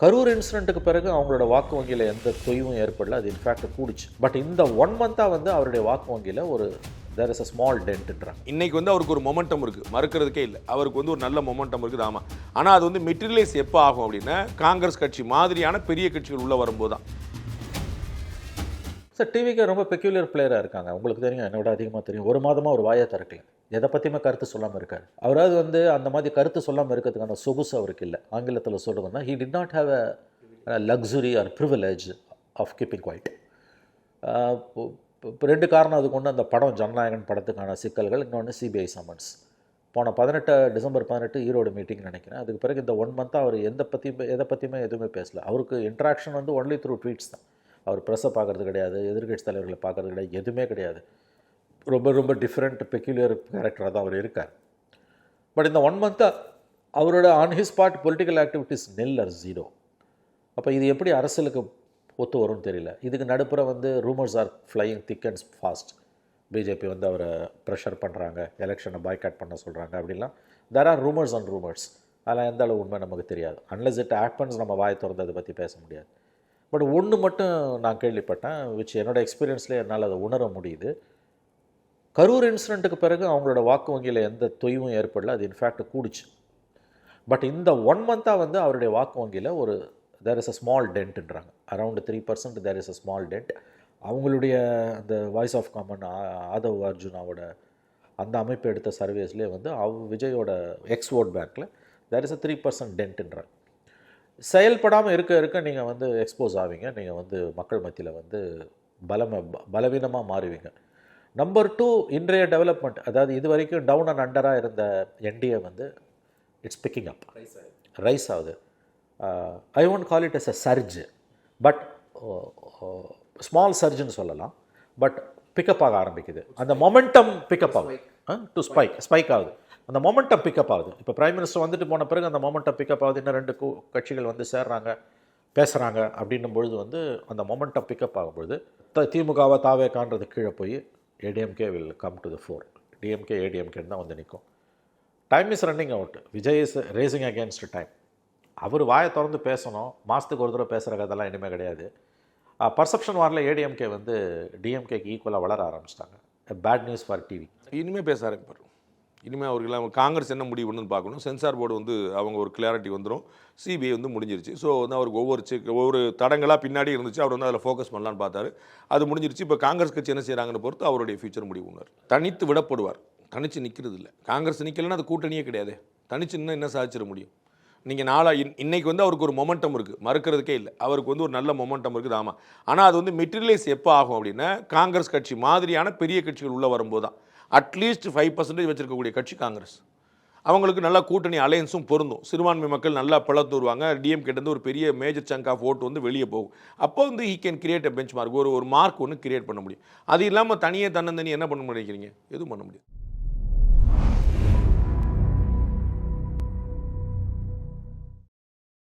கரூர் இன்சிடென்ட்டுக்கு பிறகு அவங்களோட வாக்கு வங்கியில் எந்த தொய்வும் ஏற்படல. அது இன்ஃபேக்ட் கூடிச்சு. பட் இந்த ஒன் மந்த்தாக வந்து அவருடைய வாக்கு வங்கியில் ஒரு தேர் இஸ் அ ஸ்மால் டென்ட்ன்றாங்க இன்றைக்கி வந்து அவருக்கு ஒரு மொமெண்டம் இருக்குது மறுக்கிறதுக்கே இல்லை. அவருக்கு வந்து ஒரு நல்ல மொமெண்டம் இருக்குது ஆமாம் ஆனால் அது வந்து மெட்டீரியலைஸ் எப்போ ஆகும் அப்படின்னா காங்கிரஸ் கட்சி மாதிரியான பெரிய கட்சிகள் உள்ளே வரும்போது தான் சார் டிவிக்கு ரொம்ப பெக்யூலியர் பிளேயராக இருக்காங்க. உங்களுக்கு தெரியும் என்னை விட அதிகமாக தெரியும். ஒரு மாதமாக ஒரு வாயை திறக்கல. எதை பற்றியுமே கருத்து சொல்லாமல் இருக்கார். அவராவது வந்து அந்த மாதிரி கருத்து சொல்லாமல் இருக்கிறதுக்கான சொகுசு அவருக்கு இல்லை. ஆங்கிலத்தில் சொல்கிறதுனா he did not have a luxury or privilege of keeping quiet ரெண்டு காரணம் அதுக்கு ஒன்று அந்த படம் ஜனநாயகன் படத்துக்கான சிக்கல்கள் இன்னொன்று சிபிஐ சம்மன்ஸ் போன பதினெட்டு டிசம்பர் பதினெட்டு ஈரோடு மீட்டிங் நினைக்கிறேன். அதுக்கு பிறகு இந்த ஒன் மந்த்தாக அவர் எந்த பற்றியுமே எதை பற்றியுமே எதுவுமே பேசல. அவருக்கு இன்ட்ராக்ஷன் வந்து ஒன்லி த்ரூ ட்வீட்ஸ் தான். அவர் ப்ரெஸ்ஸை பார்க்கறது கிடையாது எதிர்க்கட்சி தலைவர்களை பார்க்கறது கிடையாது எதுவுமே கிடையாது. ரொம்ப ரொம்ப டிஃப்ரெண்ட் பெக்யூலியர் கேரக்டராக தான் அவர் இருக்கார். பட் இந்த ஒன் மந்த்தாக அவரோட on his part political activities nil or zero அப்போ இது எப்படி அரசியலுக்கு ஒத்து வரும்னு தெரியல. இதுக்கு நடுப்புற வந்து rumours are flying thick and fast BJP வந்து அவரை ப்ரெஷர் பண்ணுறாங்க எலெக்ஷனை பாய்காட் பண்ண சொல்கிறாங்க அப்படிலாம். There are rumours and rumours அதெல்லாம் எந்த அளவு உண்மை நமக்கு தெரியாது. அன்லஸ் இட் ஆப்பன்ஸ் நம்ம வாய் திறந்து அதை பற்றி பேச முடியாது. பட் ஒன்று மட்டும் நான் கேள்விப்பட்டேன் விச் என்னோட எக்ஸ்பீரியன்ஸ்லேயே என்னால் அதை உணர முடியுது. கரூர் இன்சிடென்ட்டுக்கு பிறகு அவங்களோட வாக்கு வங்கியில் எந்த தொய்வும் ஏற்படல அது இன்ஃபேக்ட் கூடிச்சு. பட் இந்த ஒன் மந்த்தாக வந்து அவருடைய வாக்கு வங்கியில் ஒரு there is a small டென்ட்ன்றாங்க around three percent there is a small dent அவங்களுடைய அந்த வாய்ஸ் ஆஃப் காமன் ஆதவ் அர்ஜுனாவோட அந்த அமைப்பு எடுத்த சர்வேஸ்லேயே வந்து அவ் விஜயோட எக்ஸ் ஓட் பேங்க்கில் there is a three percent டென்ட்ன்றாங்க செயல்படாமல் இருக்க இருக்க நீங்கள் வந்து எக்ஸ்போஸ் ஆவீங்க. நீங்கள் வந்து மக்கள் மத்தியில் வந்து பலம பலவீனமாக மாறுவீங்க. நம்பர் டூ இன்றைய டெவலப்மெண்ட் அதாவது இது வரைக்கும் டவுன் அண்ட் அண்டராக இருந்த என்டிஏ வந்து இட்ஸ் பிக்கிங் அப் ரைஸ் ஆகுது. I won't call it as a surge but small சர்ஜ்னு சொல்லலாம். பட் பிக்கப் ஆக ஆரம்பிக்குது. அந்த மொமெண்டம் பிக்கப் ஆகுது. டு ஸ்பைக் ஸ்பைக் ஆகுது. அந்த மொமெண்டம் பிக்கப் ஆகுது. இப்போ பிரைம் மினிஸ்டர் வந்துட்டு போன பிறகு அந்த மொமெண்டம் பிக்கப் ஆகுது. இன்னும் ரெண்டு கட்சிகள் வந்து சேர்றாங்க பேசுகிறாங்க அப்படின்னும் பொழுது வந்து அந்த மொமெண்டம் பிக்கப் ஆகும்பொழுது த திமுகவை தாவே காண்றது கீழே போய் ADMK will come to the four DMK ஏடிஎம்கேன்னு தான் வந்து நிற்கும் time is running out Vijay is racing against time அவர் வாயை திறந்து பேசணும். மாதத்துக்கு ஒரு தடவை பேசுகிற கதெல்லாம் இனிமேல் கிடையாது. பர்செப்ஷன் வாரில் ஏடிஎம்கே வந்து டிஎம்கேக்கு ஈக்குவலாக வளர ஆரம்பிச்சிட்டாங்க. பேட் நியூஸ் ஃபார் டிவி இனிமேல் பேச ஆரம்பிப்பார். இனிமேல் அவர்கள் அவங்க காங்கிரஸ் என்ன முடிவு பண்ணுன்னு பார்க்கணும். சென்சார் போர்டு வந்து அவங்க ஒரு கிளாரிட்டி வந்துடும் சிபிஐ வந்து முடிஞ்சிருச்சு. ஸோ வந்து அவருக்கு ஒவ்வொரு செக் ஒவ்வொரு தடங்களாக பின்னாடி இருந்துச்சு. அவர் வந்து அதில் ஃபோக்கஸ் பண்ணலான்னு பார்த்தாரு. அது முடிஞ்சிருச்சு. இப்போ காங்கிரஸ் கட்சி என்ன செய்கிறாங்கன்னு பொறுத்து அவருடைய ஃபியூச்சர் முடிவு பண்ணுவார். தனித்து விடப்படுவார். தனித்து நிற்கிறது இல்லை. காங்கிரஸ் நிற்கலைன்னா அது கூட்டணியே கிடையாது. தனிச்சு இன்னும் என்ன சாதிச்சிட முடியும்? நீங்கள் நாளாக இன் இன்றைக்கி வந்து அவருக்கு ஒரு மொமெண்டம் இருக்குது மறுக்கிறதுக்கே இல்லை. அவருக்கு வந்து ஒரு நல்ல மொமெண்டம் இருக்குது ஆமாம் ஆனால் அது வந்து மெட்டீரியலைஸ் எப்போ ஆகும் அப்படின்னா காங்கிரஸ் கட்சி மாதிரியான பெரிய கட்சிகள் உள்ளே வரும்போது தான் அட்லீஸ்ட் ஃபைவ் பர்சன்டேஜ் வச்சுருக்கக்கூடிய கட்சி காங்கிரஸ். அவங்களுக்கு நல்லா கூட்டணி அலையன்ஸும் பொருந்தும். சிறுபான்மை மக்கள் நல்லா பழத்து வருவாங்க. டிஎம்கேட்டேருந்து ஒரு பெரிய மேஜர் சங்க் ஆஃப் ஓட்டு வந்து வெளியே போகும். அப்போ வந்து he can create a benchmark ஒரு ஒரு மார்க் ஒன்று கிரியேட் பண்ண முடியும். அது இல்லாமல் தனியே தன்னந்தனி என்ன பண்ண நினைக்கிறீங்க? எதுவும் பண்ண முடியாது.